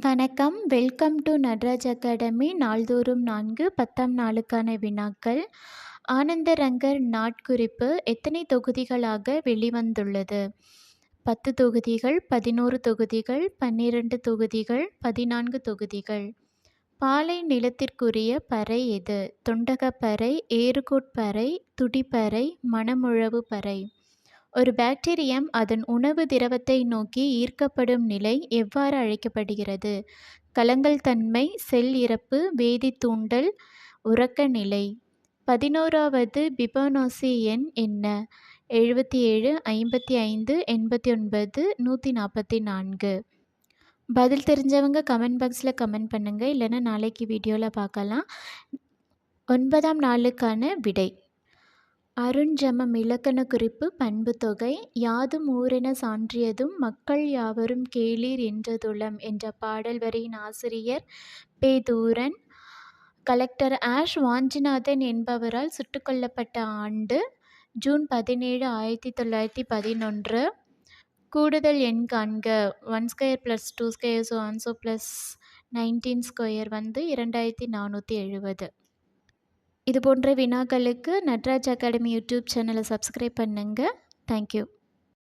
வணக்கம். Welcome to Natraj academy. நாள்தோறும் நான்கு பத்தாம் நாளுக்கான வினாக்கள். ஆனந்தரங்கர் நாட்குறிப்பு எத்தனை தொகுதிகளாக வெளிவந்துள்ளது? பத்து தொகுதிகள் பதினோரு தொகுதிகள் பன்னிரண்டு தொகுதிகள் பதினான்கு தொகுதிகள். பாலை நிலத்திற்குரிய பறை எது? தொண்டகப்பறை ஏறுகோட்பறை துடிப்பறை மணமுழவு பறை. ஒரு பாக்டீரியம் அதன் உணவு திரவத்தை நோக்கி ஈர்க்கப்படும் நிலை எவ்வாறு அழைக்கப்படுகிறது? கலங்கல் தன்மை செல் இறப்பு வேதி தூண்டல் உறக்க நிலை. பதினோராவது பிபானோசி எண் என்ன? எழுபத்தி ஏழு ஐம்பத்தி ஐந்து எண்பத்தி ஒன்பது நூற்றி நாற்பத்தி நான்கு பதில் தெரிஞ்சவங்க கமெண்ட் பாக்ஸில் கமெண்ட் பண்ணுங்கள் இல்லைன்னா நாளைக்கு வீடியோவில் பார்க்கலாம். ஒன்பதாம் நாளுக்கான விடை. அருஞ்சமம் இலக்கண குறிப்பு பண்பு தொகை யாதும் ஊரென சான்றியதும் மக்கள் யாவரும் கேளீர் என்றதுளம் என்ற பாடல் வரியின் ஆசிரியர் பே தூரன் கலெக்டர் ஆஷ் வாஞ்சிநாதன் என்பவரால் சுட்டுக் கொல்லப்பட்ட ஆண்டு ஜூன் பதினேழு ஆயிரத்தி தொள்ளாயிரத்தி பதினொன்று. கூடுதல் எண் காண்க. One square plus two square so one so plus nineteen square வந்து இரண்டாயிரத்தி நானூற்றி எழுபது இது போன்ற வினாக்களுக்கு நட்ராஜ் அகாடமி யூடியூப் சேனலை சப்ஸ்கிரைப் பண்ணுங்கள் தேங்க்யூ